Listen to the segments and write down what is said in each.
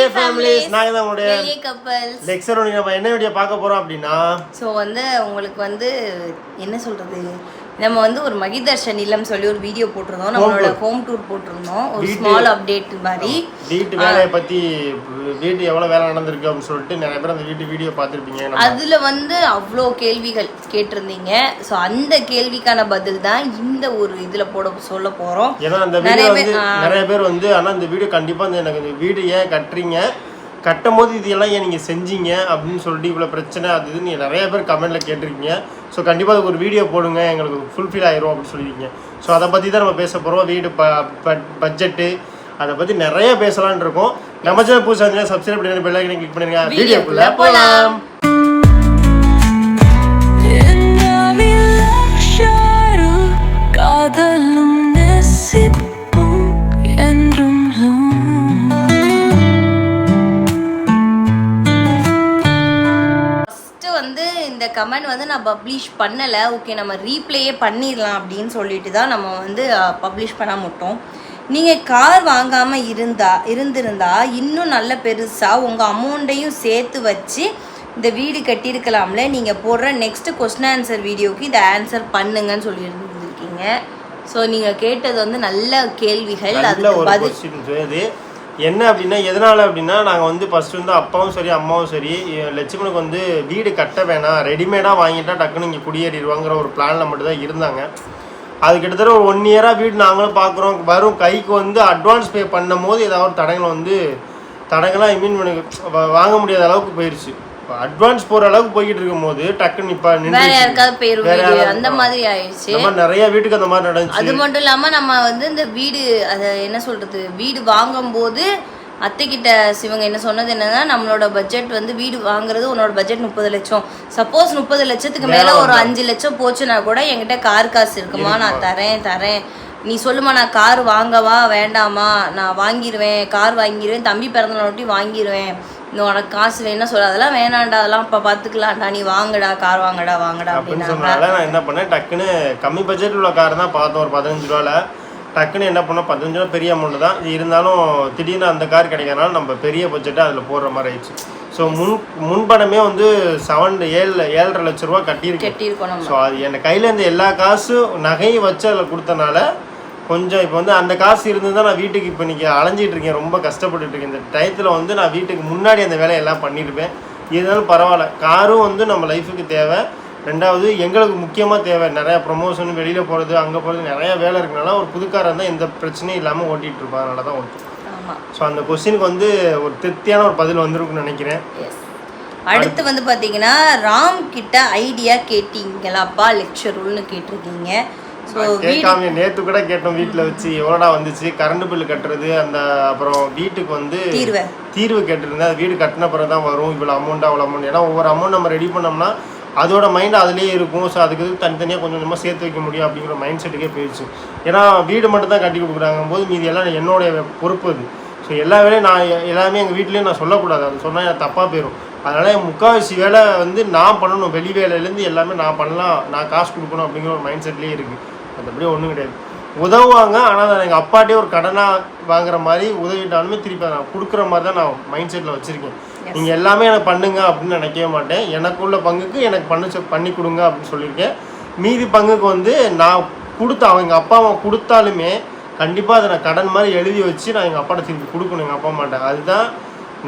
வெளியே ஃபேமிலிஸ் நாங்கள் தான் உங்களுடைய வெளியே கப்பல்ஸ் லெக்சர் நம்ம என்ன வீடியோ பார்க்க போறோம் அப்படின்னா? ஸோ வந்து உங்களுக்கு வந்து என்ன சொல்றது? நம்ம வந்து ஒரு மகிதர்ஷன் இல்லம் சொல்லி ஒரு வீடியோ போட்டிருந்தோம். நம்மளோட ஹோம் டூர் போட்டிருந்தோம். ஒரு ஸ்மால் அப்டேட் மாதிரி. வீட்டு வேலையை பத்தி வீட்டு எவ்வளவு வேலை நடந்திருக்கு அப்படின்னு சொல்லிட்டு நிறைய பேர் அந்த வீட்டு வீடியோ பார்த்துருப்பீங்க. அதுல வந்து அவ்வளோ கேள்விகள் கேட்டிருந்தீங்க. ஸோ அந்த கேள்விக்கான பதில் தான் இந்த ஒரு இதுல போட சொல்ல போறோம். ஏன்னா அந்த நிறைய வீடியோ நிறைய பேர் வந்து ஆனா இந்த வீடியோ கண்டிப்பா எனக்கு இந்த வீடு ஏன் கட்டுறீங்க? கட்டும் போது இதெல்லாம் ஏன் நீங்கள் செஞ்சீங்க அப்படின்னு சொல்லிட்டு இவ்வளோ பிரச்சனை அது இது நீங்கள் நிறைய பேர் கமெண்ட்டில் கேட்டிருக்கீங்க. ஸோ கண்டிப்பாக அதுக்கு ஒரு வீடியோ போடுங்க எங்களுக்கு ஃபுல்ஃபில் ஆயிரும் அப்படின்னு சொல்லியிருக்கீங்க ஸோ அதை பற்றி தான் நம்ம பேச போகிறோம் வீடு ப பட்ஜெட்டு அதை பற்றி நிறைய பேசலாம்னு இருக்கோம். நம்ம சேனல் புதுசாக சப்ஸ்கிரைப் பண்ணி பெல் ஐக்கனை கிளிக் பண்ணிருங்க வீடியோக்குள்ளே போகலாம் கமெண்ட் வந்து நான் பப்ளிஷ் பண்ணலை. ஓகே நம்ம ரீப்ளேயே பண்ணிடலாம் அப்படின்னு சொல்லிட்டு தான் நம்ம வந்து பப்ளிஷ் பண்ண மாட்டோம் நீங்கள் கார் வாங்காமல் இருந்தா இருந்திருந்தா இன்னும் நல்ல பெருசாக உங்கள் அமௌண்ட்டையும் சேர்த்து வச்சு இந்த வீடு கட்டியிருக்கலாம்ல. நீங்கள் போடுற நெக்ஸ்ட் கொஸ்டின் ஆன்சர் வீடியோக்கு இதை ஆன்சர் பண்ணுங்கன்னு சொல்லியிருந்துருக்கீங்க ஸோ நீங்கள் கேட்டது வந்து நல்ல கேள்விகள். ஒரு பதில் என்ன அப்படின்னா எதனால் அப்படின்னா நாங்கள் வந்து ஃபஸ்ட்டு வந்து அப்பாவும் சரி அம்மாவும் சரி லட்சுமணுக்கு வந்து வீடு கட்ட வேணாம் ரெடிமேடாக வாங்கிட்டா டக்குன்னு இங்கே குடியேறிடுவாங்கிற ஒரு பிளானில் மட்டும்தான் இருந்தாங்க. அது கிட்டத்தட்ட ஒரு ஒன் இயராக வீடு நாங்களும் பார்க்குறோம் வரும் கைக்கு வந்து அட்வான்ஸ் பே பண்ணும் போது ஏதாவது தடங்களை வந்து தடங்களாக ஐ மீன் வாங்க முடியாத அளவுக்கு போயிடுச்சு அட்வான்ஸ் போகிற அளவுக்கு போய்கிட்டு இருக்கும்போது டக்குன்னு இப்போ வேற யாருக்காவது பேர் அந்த மாதிரி ஆயிடுச்சு. மாதிரி நிறைய வீட்டுக்கு அந்த மாதிரி நடந்துச்சு. அது மட்டும் இல்லாம நம்ம வந்து இந்த வீடு அதை என்ன சொல்றது வீடு வாங்கும்போது அத்தைக்கிட்ட சிவங்க என்ன சொன்னது என்னன்னா நம்மளோட பட்ஜெட் வந்து வீடு வாங்குறது உன்னோட பட்ஜெட் முப்பது லட்சம். சப்போஸ் முப்பது லட்சத்துக்கு மேல ஒரு அஞ்சு லட்சம் போச்சுன்னா கூட என்கிட்ட கார் காசு இருக்குமா? நான் தரேன் தரேன். நீ சொல்லுமா நான் கார் வாங்கவா வேண்டாமா? நான் வாங்கிடுவேன் கார் வாங்கிடுவேன் தம்பி பிறந்த ஒட்டி வாங்கிடுவேன் இன்னும் உனக்கு காசு வேணும்னா சொல்ல. அதெல்லாம் வேணாண்டா அதெல்லாம் இப்போ பார்த்துக்கலாம்டா நீ வாங்கடா. கார் வாங்கடா வாங்கடா அப்படின்னு சொன்னால நான் என்ன பண்ணேன்? டக்குன்னு கம்மி பட்ஜெட் உள்ள கார் தான் பார்த்தோம். ஒரு பதினஞ்சு ரூபால டக்குன்னு என்ன பண்ணோம்? பதினஞ்சு ரூபா பெரிய அமௌண்ட் தான். இது இருந்தாலும் திடீர்னு அந்த கார் கிடைக்கிறனால நம்ம பெரிய பட்ஜெட்டை அதில் போடுற மாதிரி ஆயிடுச்சு. ஸோ முன் முன்பணமே வந்து செவன் ஏழு ஏழரை லட்ச ரூபா கட்டியிருக்கேன் ஸோ அது என் கையில் இருந்த எல்லா காசும் நகையும் வச்சு அதில் கொடுத்தனால கொஞ்சம் இப்போ வந்து அந்த காசு இருந்து தான் நான் வீட்டுக்கு இப்போ இன்றைக்கி அலைஞ்சிட்டு இருக்கேன். ரொம்ப கஷ்டப்பட்டுட்டு இருக்கேன். இந்த டயத்தில் வந்து நான் வீட்டுக்கு முன்னாடி அந்த வேலையெல்லாம் பண்ணியிருப்பேன் இருந்தாலும் பரவாயில்ல. காரும் வந்து நம்ம லைஃபுக்கு தேவை. ரெண்டாவது எங்களுக்கு முக்கியமாக தேவை. நிறையா ப்ரொமோஷன் வெளியில் போகிறது அங்கே போகிறது நிறையா வேலை இருக்கனால ஒரு புதுக்காரன் தான் எந்த பிரச்சனையும் இல்லாமல் ஓட்டிகிட்டு இருப்பான். அதனால தான் ஆமா. ஸோ அந்த கொஸ்டினுக்கு வந்து ஒரு திருப்தியான ஒரு பதில் வந்திருக்குன்னு நினைக்கிறேன். அடுத்து வந்து பார்த்தீங்கன்னா ராம் கிட்ட ஐடியா கேட்டீங்களாப்பா லெக்சருல்னு கேட்டிருக்கீங்க ஸோ வீடு கேட்காம நேத்து கூட கேட்டோம் வீட்டில் வச்சு எவ்வளோடா வந்துச்சு? கரண்ட் பில்லு கட்டுறது அந்த அப்புறம் வீட்டுக்கு வந்து தீர்வை. கேட்டிருந்தேன். அது வீடு கட்டின பிறகு தான் வரும். இவ்வளோ அமௌண்ட் அவ்வளோ அமௌண்ட் ஏன்னா ஒவ்வொரு அமௌண்ட் நம்ம ரெடி பண்ணோம்னா அதோட மைண்ட் அதுலேயே இருக்கும். ஸோ அதுக்கு தனித்தனியாக கொஞ்சம் கொஞ்சமாக சேர்த்து வைக்க முடியும் அப்படிங்கிற மைண்ட் செட்டுக்கே போயிடுச்சு. ஏன்னா வீடு மட்டும் தான் கட்டி கொடுக்குறாங்க போது மீதி எல்லாம் என்னோடைய பொறுப்பு அது. ஸோ எல்லா வேலையும் நான் எல்லாமே எங்கள் வீட்லேயும் நான் சொல்லக்கூடாது. அது சொன்னால் எனக்கு தப்பாக போயிடும் அதனால் முக்கால்வாசி வேலை வந்து நான் பண்ணணும். வெளி வேலையிலேருந்து எல்லாமே நான் பண்ணலாம். நான் காசு கொடுக்கணும் அப்படிங்கிற ஒரு மைண்ட் செட்லேயே இருக்குது மற்றபடி ஒன்றும் கிடையாது. உதவுவாங்க. ஆனால் நான் எங்கள் அப்பாட்டே ஒரு கடனாக வாங்குற மாதிரி உதவிட்டாலுமே திருப்பி நான் கொடுக்குற மாதிரி தான் நான் மைண்ட் செட்டில் வச்சுருக்கேன். நீங்கள் எல்லாமே எனக்கு பண்ணுங்க அப்படின்னு நினைக்கவே மாட்டேன். எனக்குள்ள பங்குக்கு எனக்கு பண்ணி பண்ணி கொடுங்க அப்படின்னு சொல்லியிருக்கேன். மீதி பங்குக்கு வந்து நான் கொடுத்த அவங்க அப்பா அம்மா கொடுத்தாலுமே கண்டிப்பாக அதை நான் கடன் மாதிரி எழுதி வச்சு நான் எங்கள் அப்பாட்ட திருப்பி கொடுக்கணும். எங்கள் அப்பா அம்மாட்ட. அதுதான்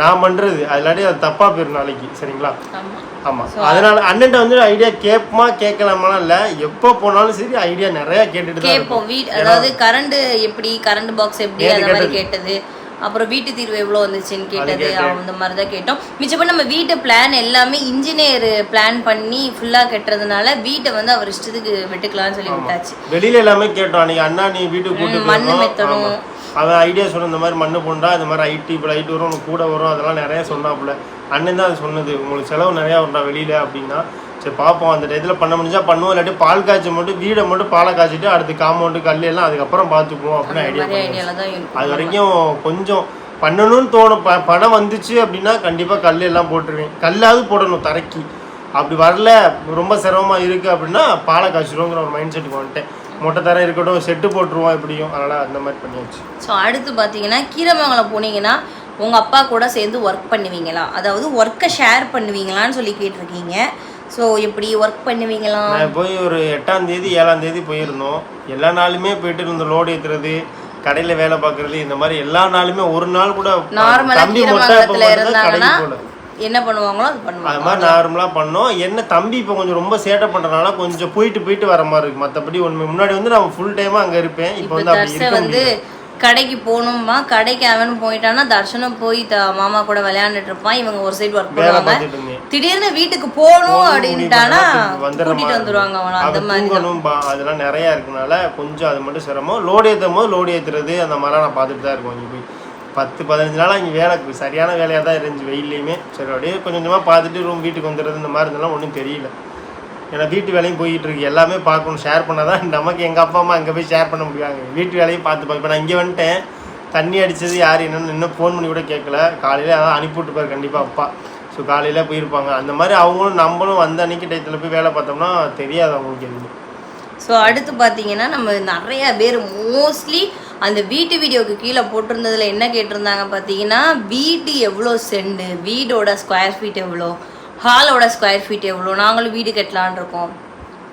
நான் பண்ணுறது அது இல்லாட்டி அது தப்பாக போயிடும் நாளைக்கு. சரிங்களா? ஆமா. ஆமாம் அதனால அண்ணன்ட்ட வந்து ஐடியா கேட்போமா கேட்கலாமாலாம் இல்லை. எப்போ போனாலும் சரி ஐடியா நிறையா கேட்டுட்டு கேட்போம். வீட் அதாவது கரண்ட் எப்படி கரண்ட் பாக்ஸ் எப்படி அந்த மாதிரி கேட்டது. அப்புறம் வீட்டு தீர்வு எவ்வளோ வந்துச்சுன்னு கேட்டது. அந்த மாதிரி தான் கேட்டோம். மிச்சப்படி நம்ம வீட்டு பிளான் எல்லாமே இன்ஜினியர் பிளான் பண்ணி ஃபுல்லாக கட்டுறதுனால வீட்டை வந்து அவர் இஷ்டத்துக்கு விட்டுக்கலாம்னு சொல்லி விட்டாச்சு. வெளியில எல்லாமே கேட்டோம். அன்னைக்கு அண்ணா நீ வீட்டுக்கு மண்ணு. ஆமா. அவன் ஐடியா சொன்ன இந்த மாதிரி மண்ணு போண்டா இந்த மாதிரி ஐடி இப்போ லைட் வரும் கூட வரும் அதெல்லாம் நிறைய சொன்னாப்புல. அண்ணன் தான் அது சொன்னது. உங்களுக்கு செலவு நிறையா வரும்டா வெளியில அப்படின்னா. சரி பார்ப்போம் அந்த டயத்தில் பண்ண முடிஞ்சா பண்ணுவோம் இல்லாட்டி பால் காய்ச்சி மட்டும் வீடை மட்டும் பாலை காய்ச்சிட்டு அடுத்து காம்பவுண்டு கல் எல்லாம் அதுக்கப்புறம் பார்த்துக்குவோம் அப்படின்னு ஐடியா அது வரைக்கும் கொஞ்சம் பண்ணணும்னு தோணும். ப பணம் வந்துச்சு அப்படின்னா கண்டிப்பாக கல் எல்லாம் போட்டுருவேன். கல்லாவது போடணும் தரைக்கு. அப்படி வரல ரொம்ப சிரமமாக இருக்குது அப்படின்னா பாலை காய்ச்சிடுவோங்கிற ஒரு மைண்ட் செட்டுக்கு வந்துட்டேன். மொட்டை தரை இருக்கட்டும் செட்டு போட்டுருவோம் எப்படியும். அதனால் அந்த மாதிரி பண்ணியாச்சு. ஸோ அடுத்து பார்த்தீங்கன்னா கீரமங்கலம் போனீங்கன்னா உங்க அப்பா கூட சேர்ந்து ஒர்க் பண்ணுவீங்களா? அதாவது ஒர்க்கை ஷேர் பண்ணுவீங்களான்னு சொல்லி கேட்டிருக்கீங்க. ஸோ எப்படி ஒர்க் பண்ணுவீங்களா? நான் போய் ஒரு எட்டாம் தேதி ஏழாம் தேதி போயிருந்தோம். எல்லா நாளுமே போயிட்டு இருந்த லோடு ஏத்துறது கடையில வேலை பார்க்கறது இந்த மாதிரி எல்லா நாளுமே ஒரு நாள் கூட நார்மலா தம்பி மட்டும் இப்ப கீரமங்கலத்துல மட்டும்தான் இருந்தாங்கன்னா என்ன பண்ணுவாங்களோ அது அது பண்ணுவாங்க மாதிரி நார்மலா பண்ணோம். என்ன தம்பி இப்போ கொஞ்சம் ரொம்ப சேட்டை பண்றதுனால கொஞ்சம் போயிட்டு போயிட்டு வர மாதிரி இருக்கு. மத்தபடி ஒண்ணு முன்னாடி வந்து நான் ஃபுல் டைமா அங்க இருப்பேன். இப்போ வந்து அப்படி வந்து கடைக்கு போகணுமா கடைக்கு அவன் போயிட்டான்னா தர்ஷனும் போய் மாமா கூட விளையாண்டுட்டு இருப்பான் இவங்க ஒரு சைடு ஒர்க் பண்ணுவாங்க. திடீர்னு வீட்டுக்கு போகணும் அப்படின்ட்டானா கூட்டிட்டு வந்துருவாங்க அவனை. அந்த மாதிரி அதெல்லாம் நிறைய இருக்கனால கொஞ்சம் அது மட்டும் சிரமம். லோடு ஏற்றும் போது லோடு ஏற்றுறது அந்த மாதிரிலாம் நான் பார்த்துட்டு தான் இருக்கோம் இங்கே போய் பத்து பதினஞ்சு நாள் இங்கே வேலை சரியான வேலையாக தான் இருந்துச்சு வெயிலையுமே சரி அப்படியே கொஞ்சம் கொஞ்சமாக பார்த்துட்டு ரூம் வீட்டுக்கு வந்துடுறது இந்த மாதிரி இருந்தெல்லாம் ஒன்றும் தெரியல. ஏன்னா வீட்டு வேலையும் போயிட்டு இருக்கு. எல்லாமே பார்க்கணும். ஷேர் பண்ணால் தான் நமக்கு எங்கள் அப்பா அம்மா அங்கே போய் ஷேர் பண்ண முடியாங்க வீட்டு வேலையும் பார்த்து பார்க்க இப்போ நான் இங்கே வந்துட்டேன். தண்ணி அடித்தது யார்? என்னன்னு இன்னும் ஃபோன் பண்ணி கூட கேட்கல. காலையில் அதான் அனுப்பிவிட்டுப்பார் கண்டிப்பாக அப்பா. ஸோ காலையில் போயிருப்பாங்க. அந்த மாதிரி அவங்களும் நம்மளும் வந்த அன்னைக்கு டயத்தில் போய் வேலை பார்த்தோம்னா தெரியாது அவங்களுக்கு எதுவுமே. ஸோ அடுத்து பார்த்தீங்கன்னா நம்ம நிறைய பேர் மோஸ்ட்லி அந்த வீட்டு வீடியோக்கு கீழே போட்டிருந்ததில் என்ன கேட்டிருந்தாங்க பார்த்தீங்கன்னா வீடு எவ்வளோ செண்டு வீடோட ஸ்கொயர் ஃபீட் எவ்வளோ ஹாலோட ஸ்கொயர் ஃபீட் எவ்வளோ நாங்களும் வீடு கட்டலான் இருக்கோம்.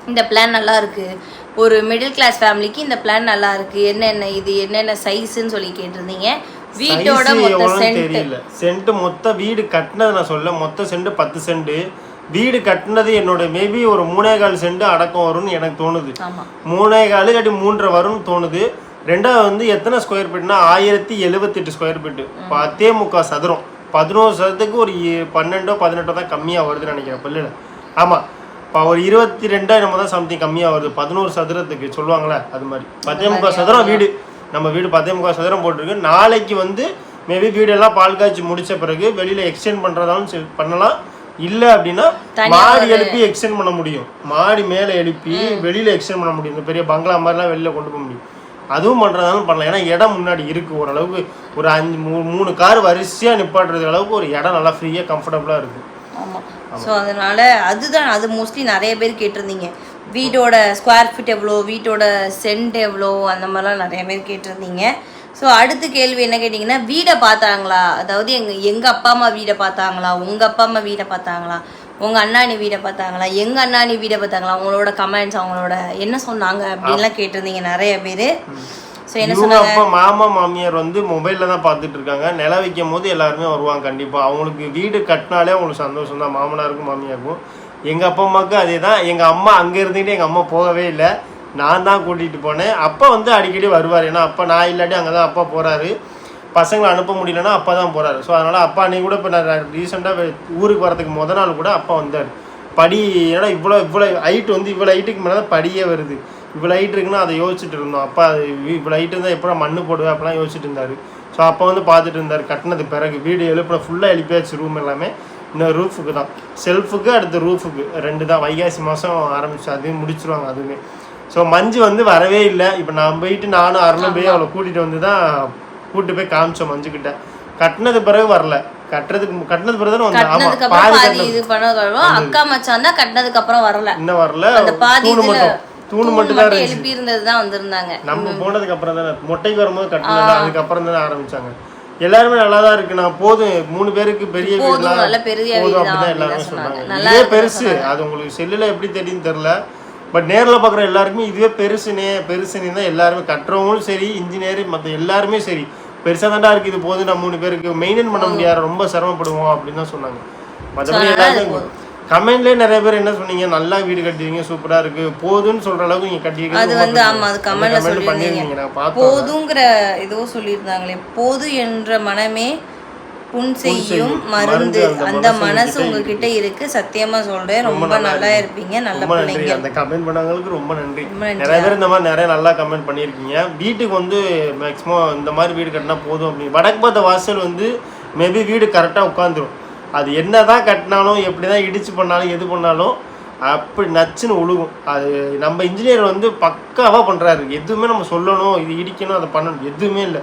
இந்த பிளான் நல்லா இருக்கு. ஒரு மிடில் கிளாஸ் ஃபேமிலிக்கு இந்த பிளான் நல்லா இருக்கு. என்னென்ன இது என்னென்ன சைஸ்ன்னு சொல்லி கேட்டிருந்தீங்க. வீட்டோட மொத்த சென்ட் தெரியல. சென்ட் மொத்த வீடு கட்டினது நான் சொல்ல மொத்த சென்ட் பத்து சென்ட் வீடு கட்டினது என்னோட மேபி ஒரு மூணே கால் சென்ட் அடக்கம் வரும்னு எனக்கு தோணுது. மூணே கால் கட்டி மூன்றரை வரும்னு தோணுது. ரெண்டாவது வந்து எத்தனை ஸ்கொயர் ஃபீட்னா ஆயிரத்தி எழுபத்தெட்டு ஸ்கொயர் ஃபீட்டு பத்தே முக்கால் சதுரம். பதினோரு சதுரத்துக்கு ஒரு பன்னெண்டோ பதினெட்டோ தான் கம்மியாக வருதுன்னு நினைக்கிறேன் பிள்ளைல ஆமாம் இப்போ ஒரு இருபத்தி ரெண்டா நம்ம தான் சம்திங் கம்மியாக வருது. பதினோரு சதுரத்துக்கு சொல்லுவாங்களே அது மாதிரி. பத்தே முக்கால் சதுரம் வீடு. நம்ம வீடு பத்தே முக்கால் சதுரம் போட்டிருக்கு. நாளைக்கு வந்து மேபி வீடெல்லாம் பால் காய்ச்சி முடிச்ச பிறகு வெளியில் எக்ஸ்டெண்ட் பண்ணுறதாலும் பண்ணலாம். இல்லை அப்படின்னா மாடி எழுப்பி எக்ஸ்டெண்ட் பண்ண முடியும். மாடி மேலே எழுப்பி வெளியில் எக்ஸ்டெண்ட் பண்ண முடியும். இந்த பெரிய பங்களா மாதிரிலாம் வெளியில் கொண்டு போக முடியும். அதுவும் பண்ணுறதாலும் பண்ணலாம். ஏன்னா இடம் முன்னாடி இருக்குது ஓரளவுக்கு ஒரு அஞ்சு மூ மூணு கார் வரிசையாக நிப்பாட்டுறது அளவுக்கு ஒரு இடம் நல்லா ஃப்ரீயாக கம்ஃபர்டபுளாக இருக்குது ஆமாம் ஸோ அதனால அதுதான் அது மோஸ்ட்லி நிறைய பேர் கேட்டிருந்தீங்க. வீட்டோட ஸ்கொயர் ஃபீட் எவ்வளோ வீட்டோட சென்ட் எவ்வளோ அந்த மாதிரிலாம் நிறைய பேர் கேட்டிருந்தீங்க. ஸோ அடுத்த கேள்வி என்ன கேட்டிங்கன்னா வீடை பார்த்தாங்களா? அதாவது எங்கள் எங்கள் அப்பா அம்மா வீடை பார்த்தாங்களா? உங்கள் அப்பா அம்மா வீடை பார்த்தாங்களா? உங்கள் அண்ணாணி வீடை பார்த்தாங்களா? எங்கள் அண்ணாணி வீடை பார்த்தாங்களா? அவங்களோட கமெண்ட்ஸ் அவங்களோட என்ன சொன்னாங்க அப்படின்லாம் கேட்டிருந்தீங்க நிறைய பேர். ஸோ என்ன சொன்னாங்க? அப்பா மாமா மாமியார் வந்து மொபைலில் தான் பார்த்துட்டு இருக்காங்க. நில வைக்கும் போது எல்லாருமே வருவாங்க கண்டிப்பாக அவங்களுக்கு வீடு கட்டினாலே அவங்களுக்கு சந்தோஷம் தான். மாமனாருக்கும் மாமியாருக்கும். எங்கள் அப்பா அம்மாவுக்கு அதே தான். எங்கள் அம்மா அங்கே இருந்துக்கிட்டு எங்கள் அம்மா போகவே இல்லை. நான் தான் கூட்டிகிட்டு போனேன். அப்பா வந்து அடிக்கடி வருவார். ஏன்னா அப்பா நான் இல்லாட்டி அங்கே தான் அப்பா போகிறாரு பசங்களை அனுப்ப முடியலன்னா அப்பா தான் போகிறாரு ஸோ அதனால் அப்பா அன்றைக்கி கூட இப்போ நான் ரீசெண்டாக ஊருக்கு வரதுக்கு முத நாள் கூட அப்பா வந்தார். படி ஏன்னா இவ்வளோ இவ்வளோ ஹைட் வந்து இவ்வளோ ஹைட்டுக்கு மேலே தான் படியே வருது. இவ்வளோ ஹைட் இருக்குன்னா அதை யோசிச்சுட்டு இருந்தோம். அப்பா அது இவ்வளோ ஹைட் இருந்தால் எப்போ மண்ணு போடுவேன் அப்படிலாம் யோசிச்சுட்டு இருந்தார். ஸோ அப்போ வந்து பார்த்துட்டு இருந்தார். கட்டினது பிறகு வீடு எழுப்பின ஃபுல்லாக எழுப்பியாச்சு ரூம் எல்லாமே. இன்னும் ரூஃபுக்கு தான். செல்ஃபுக்கு அடுத்து ரூஃபுக்கு ரெண்டு தான். வைகாசி மாதம் ஆரம்பிச்சு அதையும் முடிச்சிருவாங்க அதுவுமே. ஸோ மஞ்சு வந்து வரவே இல்லை. இப்போ நான் போயிட்டு நானும் அருணும் போய் அவளை கூட்டிகிட்டு வந்து தான் கூட்டிட்டு போய் காமிச்சோம் மஞ்சுக்கிட்ட. கட்டினது பிறகு வரல. கட்டுறதுக்கு கட்டினது பிறகு தான் பாதி இது பண்ண அக்கா மச்சான் தான் கட்டினதுக்கு அப்புறம் வரல. இன்னும் வரல. அந்த பாதி மட்டும். தூணு மட்டும் தான் எழுப்பி இருந்தது தான் வந்திருந்தாங்க. நம்ம போனதுக்கு அப்புறம் தானே. மொட்டைக்கு வரும்போது கட்டினது அதுக்கப்புறம் தானே ஆரம்பிச்சாங்க. எல்லாருமே நல்லா தான் இருக்கு. நான் போதும். மூணு பேருக்கு பெரிய வீடுலாம் நல்ல பெரிய போதும் அப்படிதான் எல்லாருமே சொன்னாங்க. இருக்குன்னு பெருசு. அது உங்களுக்கு செல்லுல எப்படி தெரியும் தெரியல. பட் நேர்ல பார்க்குற எல்லாருக்குமே இதுவே பெருசுனே பெருசுனே தான் எல்லாருமே கட்டுறவங்களும் சரி இன்ஜினியர் மற்ற எல்லாருமே சரி. பெருசா தாண்டா இருக்கு இது போதும் நம்ம மூணு பேருக்கு. மெயின்டைன் பண்ண முடியாது ரொம்ப சிரமப்படுவோம் அப்படின்னு தான் சொன்னாங்க. மற்றபடி எல்லாருமே கமெண்ட்லேயே நிறைய பேர் என்ன சொன்னீங்க? நல்லா வீடு கட்டிருக்கீங்க சூப்பரா இருக்கு. போதும்னு சொல்ற அளவுக்கு நீங்க கட்டிருக்கீங்க அது வந்து. ஆமா அது கமெண்ட்ல பார்த்தேன். போதுங்கிற ஏதோ சொல்லியிருந்தாங்களே போது என்ற மனமே புண் செய்யும். மருந்து அந்த மனசு உங்ககிட்ட இருக்கு. சத்தியமா சொல்றேன். ரொம்ப நல்லா இருப்பீங்க. நல்ல பிள்ளைங்க. அந்த கமெண்ட் பண்ணவங்களுக்கு ரொம்ப நன்றி. நிறைய பேர் இந்த மாதிரி நிறைய நல்லா கமெண்ட் பண்ணியிருக்கீங்க. வீட்டுக்கு வந்து மேக்ஸிமம் இந்த மாதிரி வீடு கட்டினா போதும் அப்படி வடக்கு பார்த்த வாசல் வந்து மேபி வீடு கரெக்டாக உட்காந்துரும். அது என்னதான் கட்டினாலும் எப்படி தான் இடிச்சு பண்ணாலும் எது பண்ணாலும் அப்படி நச்சுன்னு உழுகும். அது நம்ம இன்ஜினியர் வந்து பக்காவாக பண்ணுறாரு எதுவுமே நம்ம சொல்லணும். இது இடிக்கணும் அதை பண்ணணும். எதுவுமே இல்லை.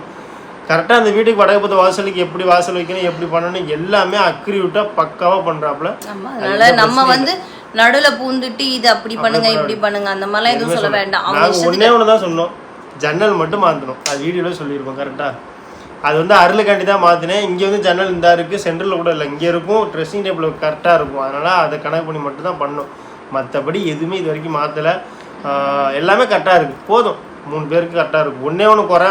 கரெக்டாக அந்த வீட்டுக்கு வடக்கு பார்த்த வாசலுக்கு எப்படி வாசல் வைக்கணும் எப்படி பண்ணணும் எல்லாமே அக்ரியூட்டாக பக்காவாக பண்ணுறாப்புல அதனால நம்ம வந்து நடுவுல பூந்துட்டு இது அப்படி பண்ணுங்க இப்படி பண்ணுங்க அந்த மாதிரிலாம் எதுவும் சொல்ல வேண்டாம். அவங்க ஒன்றே ஒன்று தான் சொன்னோம். ஜன்னல் மட்டும் மாற்றணும் அது வீடியோவில் சொல்லியிருக்கோம் கரெக்டாக அது வந்து அருளுக்காண்டி தான் மாற்றினேன் இங்கே வந்து ஜன்னல் இந்த இருக்குது சென்டரில் கூட இல்லை. இங்கே இருக்கும் ட்ரெஸ்ஸிங் டேபிள் கரெக்டாக இருக்கும். அதனால் அதை கணக்கு பண்ணி மட்டும் தான் பண்ணோம். மற்றபடி எதுவுமே இது வரைக்கும் மாற்றலை எல்லாமே கரெக்டாக இருக்குது போதும். மூணு பேருக்கு கரெக்டாக இருக்கும். ஒன்றே ஒன்று குறை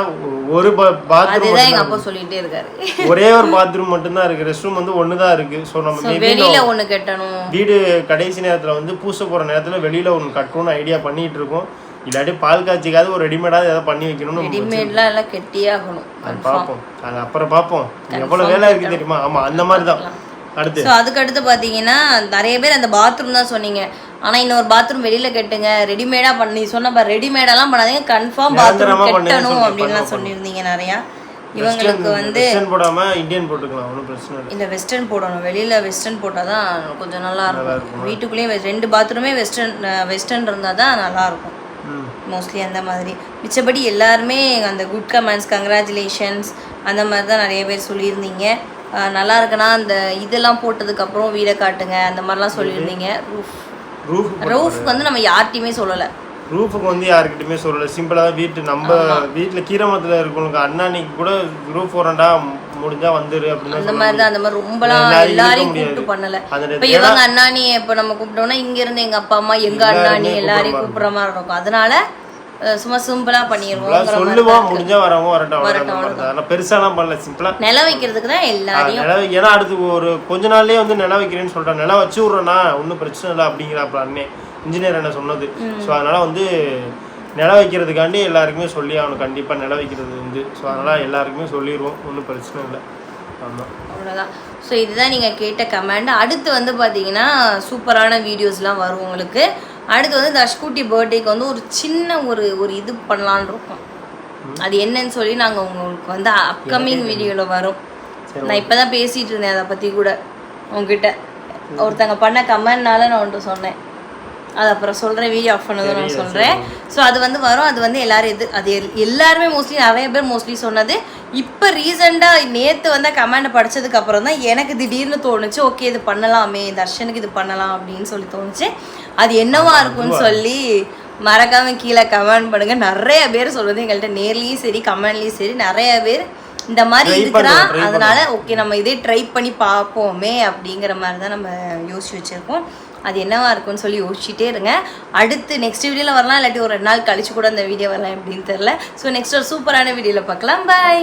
ஒரு பாத்ரூம் அதுதான் எங்க அப்பா சொல்லிட்டே இருக்காரு. ஒரே ஒரு பாத்ரூம் மட்டும்தான் இருக்குது ரெஸ்ட் ரூம் வந்து ஒன்று தான் இருக்குது ஸோ நம்ம maybe வெளியில ஒண்ணு கட்டணும். வீடு கடைசி நேரத்தில் வந்து பூச போகிற நேரத்தில் வெளியில் ஒன்று கட்டணும்னு ஐடியா பண்ணிட்டு இருக்கோம். இல்லாட்டி பால் காய்ச்சிக்காவது ஒரு ரெடிமேடாக ஏதாவது பண்ணி வைக்கணும்னு ரெடிமேட்லாம் எல்லாம் கெட்டியே ஆகணும். அது பார்ப்போம் அது அப்புறம் பார்ப்போம் எவ்வளோ வேலை இருக்கு தெரியுமா? ஆமாம் அந்த மாதிரி தான். ஸோ அதுக்கு அடுத்து பார்த்தீங்கன்னா நிறைய பேர் அந்த பாத்ரூம் தான் சொன்னீங்க. ஆனால் இன்னொரு பாத்ரூம் வெளியில கட்டுங்க. ரெடிமேடாக பண்ணி சொன்ன ரெடிமேடெல்லாம் பண்ணாதீங்க. கன்ஃபார்ம் பாத்ரூம் கட்டணும் அப்படின்லாம் சொல்லியிருந்தீங்க நிறையா. இவங்களுக்கு வந்து போடாமல் இந்தியன் போட்டுக்கலாம் ஒன்றும் பிரச்சனை இல்லை. இந்த வெஸ்டர்ன் போடணும். வெளியில வெஸ்டர்ன் போட்டால் தான் கொஞ்சம் நல்லா இருக்கும். வீட்டுக்குள்ளேயே வெ- ரெண்டு பாத்ரூமே வெஸ்டர்ன் வெஸ்டர்ன் இருந்தால் தான் நல்லா இருக்கும் ம். மோஸ்ட்லி அந்த மாதிரி. மிச்சபடி எல்லாருமே அந்த குட் கமெண்ட்ஸ் கங்க்ராச்சுலேஷன்ஸ் அந்த மாதிரி தான் நிறைய பேர் சொல்லியிருந்தீங்க. நல்லா இருக்குன்னா அந்த இதெல்லாம் போட்டதுக்கப்புறம் வீடை காட்டுங்க அந்த மாதிரிலாம் சொல்லியிருந்தீங்க. ரூஃப் ரூஃப் ரூஃப் வந்து நம்ம யார்கிட்டயுமே சொல்லலை. ரூஃபுக்கு வந்து யாருக்கிட்டுமே சொல்லலை. சிம்பிளாக வீட்டு நம்ம வீட்டில் கீரமத்தில் இருக்கவங்களுக்கு அண்ணாணிக்கு கூட ரூஃப் போறண்டா முடிஞ்சா வந்துரு அப்படின்னு அந்த மாதிரி தான் அந்த மாதிரி ரொம்பலாம் எல்லாரையும் கூப்பிட்டு பண்ணல. இப்போ இவங்க அண்ணாணி இப்போ நம்ம கூப்பிட்டோம்னா இங்க இருந்து எங்க அப்பா அம்மா எங்க அண்ணாணி எல்லாரையும் கூப்பிடுற மாதிரி இருக்கும். அதனால சும்மா சிம்பிளா பண்ணிடுவோம் சொல்லுவோம் முடிஞ்சா வரவங்க வரட்டும் அதெல்லாம் பெருசாலாம் பண்ணல சிம்பிளா. நில வைக்கிறதுக்கு தான் எல்லாரையும் நில ஏன்னா அடுத்து ஒரு கொஞ்ச நாள்லயே வந்து நில வைக்கிறேன்னு சொல்லிட்டான் நில வச்சு விட்றேன்னா ஒன்றும் பிரச்சனை இல்லை அப்படிங்கிறாப்புல அண்ணே. இன்ஜினியர் என்ன சொன்னது. ஸோ அதனால வந்து நில வைக்கிறதுக்காண்டி எல்லாருக்குமே சொல்லி அவனுக்கு கண்டிப்பாக நில வைக்கிறது வந்து ஸோ அதனால எல்லாருக்குமே சொல்லிடுவோம் ஒன்றும் பிரச்சனை இல்லை. ஆமாம் அவ்வளோதான் ஸோ இதுதான் நீங்கள் கேட்ட கமெண்ட். அடுத்து வந்து பார்த்தீங்கன்னா சூப்பரான வீடியோஸ்லாம் வரும் உங்களுக்கு. அடுத்து வந்து தஷ்குட்டி பர்த்டேக்கு வந்து ஒரு சின்ன ஒரு ஒரு இது பண்ணலான்னு இருக்கோம். அது என்னன்னு சொல்லி நாங்கள் உங்களுக்கு வந்து அப்கமிங் வீடியோவில் வரும். நான் இப்போ தான் பேசிகிட்டு இருந்தேன் அதை பற்றி கூட உங்ககிட்ட. ஒருத்தங்க பண்ண கமெண்ட்னால நான் ஒன்று சொன்னேன். அது அப்புறம் சொல்கிறேன் வீடியோ ஆஃப் பண்ணதும் நான் சொல்கிறேன் ஸோ அது வந்து வரும். அது வந்து எல்லாரும் எது அது எல்- எல்லாருமே மோஸ்ட்லி நிறைய பேர் மோஸ்ட்லி சொன்னது. இப்போ ரீசெண்டாக நேற்று வந்த கமெண்ட் படிச்சதுக்கு அப்புறம் தான் எனக்கு திடீர்னு தோணுச்சு ஓகே இது பண்ணலாமே தர்ஷனுக்கு இது பண்ணலாம் அப்படின்னு சொல்லி தோணுச்சு. அது என்னவா இருக்கும்னு சொல்லி மறக்காம கீழே கமெண்ட் பண்ணுங்க. நிறைய பேர் சொல்றது எங்கள்கிட்ட நேர்லயும் சரி கமெண்ட்லயும் சரி. நிறைய பேர் இந்த மாதிரி இருக்கிறான் அதனால ஓகே நம்ம இதே ட்ரை பண்ணி பார்ப்போமே அப்படிங்கிற மாதிரி தான் நம்ம யோசிச்சு வச்சிருக்கோம். அது என்னவா இருக்கும்னு சொல்லி யோசிச்சுட்டே இருங்க. அடுத்து நெக்ஸ்ட் வீடியோவில் வரலாம் இல்லாட்டி ஒரு ரெண்டு நாள் கழிச்சு கூட அந்த வீடியோ வரலாம் எப்படின்னு தெரில ஸோ நெக்ஸ்ட் ஒரு சூப்பரான வீடியோவில் பார்க்கலாம். பாய்